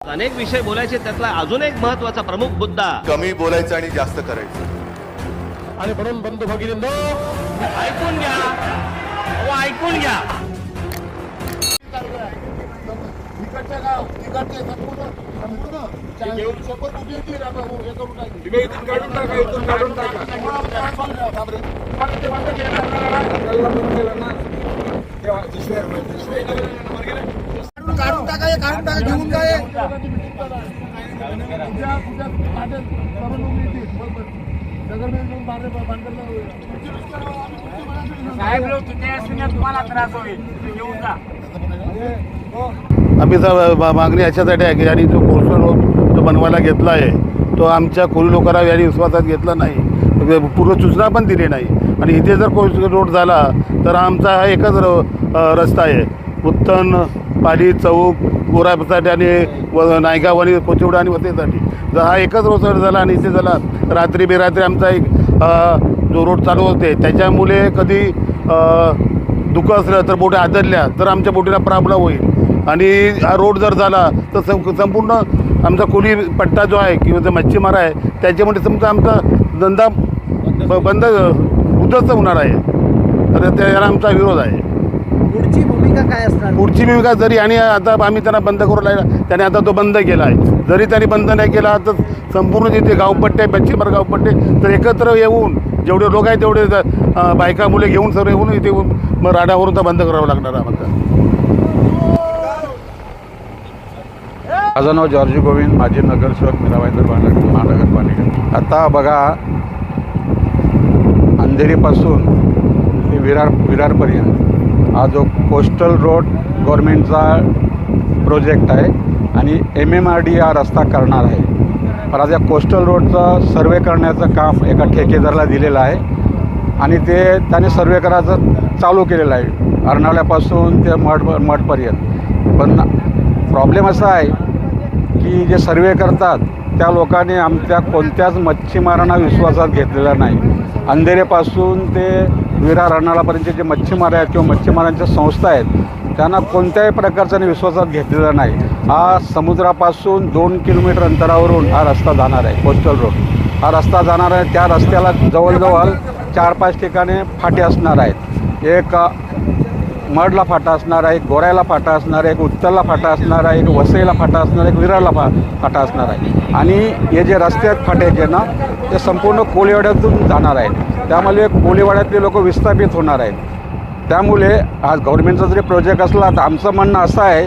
अनेक विषय बोलायचे त्यातला अजून एक महत्त्वाचा प्रमुख मुद्दा कमी बोलायचं आणि जास्त करायचं आणि म्हणून बंधू भगिनींनो ऐकून घ्या ऐकून घ्या हे. काढून टाका हे काढून टाका घेऊन जा साहेब लोक तिथे असल्याने तुम्हाला त्रास होईल. तुम्ही आम्ही मागणी याच्यासाठी आहे की यांनी जो कोर्सर रोड जो बनवायला घेतला आहे तो आमच्या कोळी लोकांना यांनी विश्वासात घेतला नाही. पूर्व सूचना पण दिली नाही. आणि इथे जर कोर्स रोड झाला तर आमचा हा एकच रस्ता आहे. उत्तन पाली चौक गोरासाठी आणि व नायगाव आणि कोचिवडा आणि वतेसाठी जर हा एकच रोड झाला आणि इथे झाला. रात्री बेरात्री आमचा एक जो रोड चालू होते त्याच्यामुळे कधी दुःख असलं तर बोटी आदरल्या तर आमच्या बोटीला प्रॉब्लेम होईल. आणि हा रोड जर झाला तर सं संपूर्ण आमचा कोली पट्टा जो आहे किंवा जो मच्छीमार आहे त्याच्यामुळे समजा आमचा धंदा बंद उद्धस्त होणार आहे. तर त्याला आमचा विरोध आहे. पुढची भूमिका काय असणार? पुढची भूमिका जरी आणि आता आम्ही त्यांना बंद करू लागला त्याने आता तो बंद केला आहे. जरी त्यांनी बंद नाही केला तर संपूर्ण जिथे गावपट्टे मच्छीमार गावपट्टे तर एकत्र येऊन जेवढे लोक आहेत तेवढे बायका मुले घेऊन सर्व येऊन इथे मग राडावरून तर बंद करावं लागणार आहे आम्हाला. माझं नाव जॉर्जी गोविंद माजी नगरसेवक मीराबाईंदर महानगर महानगरपालिका. आता बघा अंधेरीपासून ते विरार विरारपर्यंत. हा जो कोस्टल रोड गव्हर्मेंटचा प्रोजेक्ट आहे आणि एम एम आर डी हा रस्ता करणार आहे. पण आज या कोस्टल रोडचं सर्वे करण्याचं काम एका ठेकेदाराला दिलेलं आहे आणि ते त्याने सर्वे करायचं चालू केलेलं आहे. अर्नाळ्यापासून ते मठ मठपर्यंत. पण प्रॉब्लेम असा आहे की जे सर्वे करतात त्या लोकांनी आमच्या कोणत्याच मच्छीमारांना विश्वासात घेतलेला नाही. अंधेरेपासून ते विरार अर्नाळापर्यंतचे जे मच्छीमार आहेत किंवा मच्छीमारांच्या संस्था आहेत त्यांना कोणत्याही प्रकारचा विश्वासात घेतलेला नाही. हा समुद्रापासून दोन किलोमीटर अंतरावरून हा रस्ता जाणार आहे कोस्टल रोड हा रस्ता जाणार आहे त्या रस्त्याला जवळजवळ चार पाच ठिकाणी फाटे असणार आहेत. एक मडला फाटा असणार आहे एक गोऱ्याला फाटा असणार आहे एक उत्तरला फाटा असणार आहे एक वसईला फाटा असणार आहे एक विरारला फा फाटा असणार आहे. आणि हे जे रस्ते आहेत फाट्याचे ना ते संपूर्ण कोळीवाड्यातून जाणार आहेत. त्यामुळे कोळीवाड्यातले लोक विस्थापित होणार आहेत. त्यामुळे आज गव्हर्नमेंटचा जरी प्रोजेक्ट असला तर आमचं म्हणणं असं आहे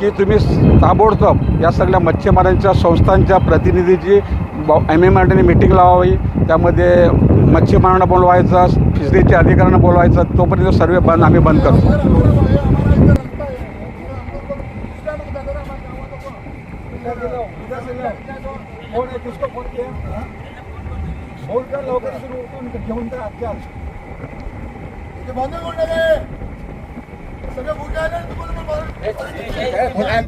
की तुम्ही ताबडतोब या सगळ्या मच्छीमारांच्या संस्थांच्या प्रतिनिधीची एम एम आरटीने मिटिंग लावावी. त्यामध्ये मच्छीमारांना बोलवायचा फिशरीच्या अधिकाऱ्यांना बोलवायचा तोपर्यंत सर्वे बंद आम्ही बंद करतो